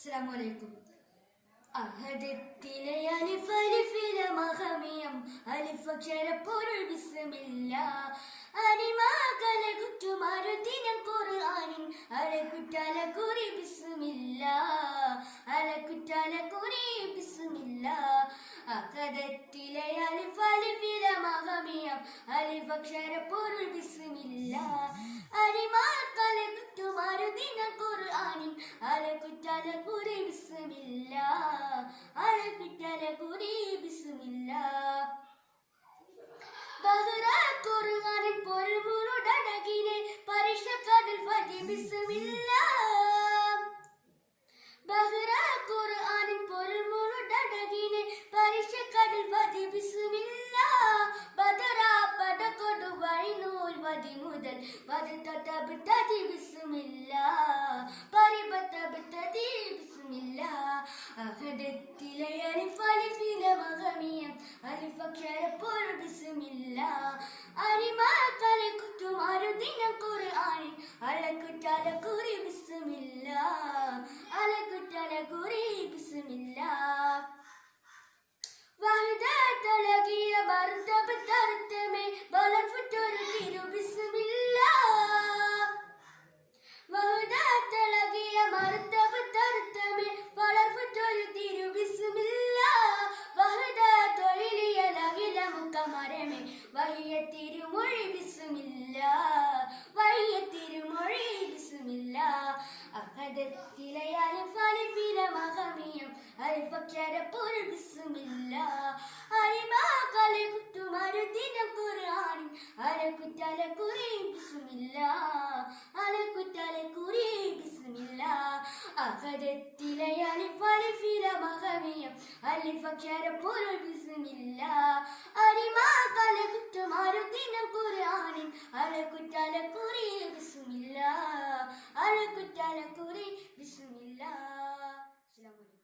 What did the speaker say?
അസ്സലാമലൈക്കും. അഹദത്തിലെ അലിഫ് അലിഫിലെ മഹമിയം അലിഫക്ഷര പൊരുൾ ബിസ്മില്ല അനിമാകല കുറ്റുമാരുദിനം ഖുർആനിൻ അലക്കുറ്റാല കുറി ബിസ്മില്ല അലക്കുറ്റാല കുറി ബിസ്മില്ല അഹദത്തിലെ അലിഫ് അലിഫിലെ മഹമിയം അലിഫക്ഷര പൊരുൾ ബിസ്മില്ല അരിമാക്കല കുറ്റുമാരുദിനം ഖുർആനിൻ അലക്കുറ്റാല കുറി ബിസ്മില്ല അലക്കുറ്റാല കുറി ബിസ്മില്ല പൊരുൾ മുഴുടടകിനെ പരിശക്കതിൽ ഫതി ബിസ്മില്ല പൊരുൾ മുഴുടടകിനെ പരിശക്കതിൽ ഫതി ബിസ്മില്ല ബദറ പടകൊടു വഴിനൂൽ വതി മുതൽ വതി ബിസ്മില്ല പരിബത്തബിത്തതി പൊരുൾ ബിസ്മില്ല അരിമാക്കലെ കുറ്റുമാരുദിനം ഖുർആനിൻ അലക്കുറ്റാല കുറി ബിസ്മില്ല. അലക്കുറ്റാലെ കുറി ബിസ്മില്ല. വഹദത്തലകിയ ബർദബ് തർത്തമേ ബലഫുറ്റൊരു അഹദത്തിലെ അലിഫ് അലിഫിലെ മഹമിയം അലിഫക്ഷര പൊരുൾ ബിസ്മില്ല അരിമാകലെ കുറ്റുമരുദിനം ഖുർആനിൻ അലക്കുറ്റാല കുറി ബിസ്മില്ല അലക്കുറ്റാല കുറി ബിസ്മില്ല അഹദത്തിലെ അലിഫ് അലിഫിലെ മഹമിയം അലിഫക്ഷര പൊരുൾ ബിസ്മില്ല അരിമാകലെ കുറ്റുമരുദിനം ഖുർആനിൻ അലക്കുറ്റാല കുറി ബിസ്മില്ല على كنت على كوري بسم الله. السلام عليكم.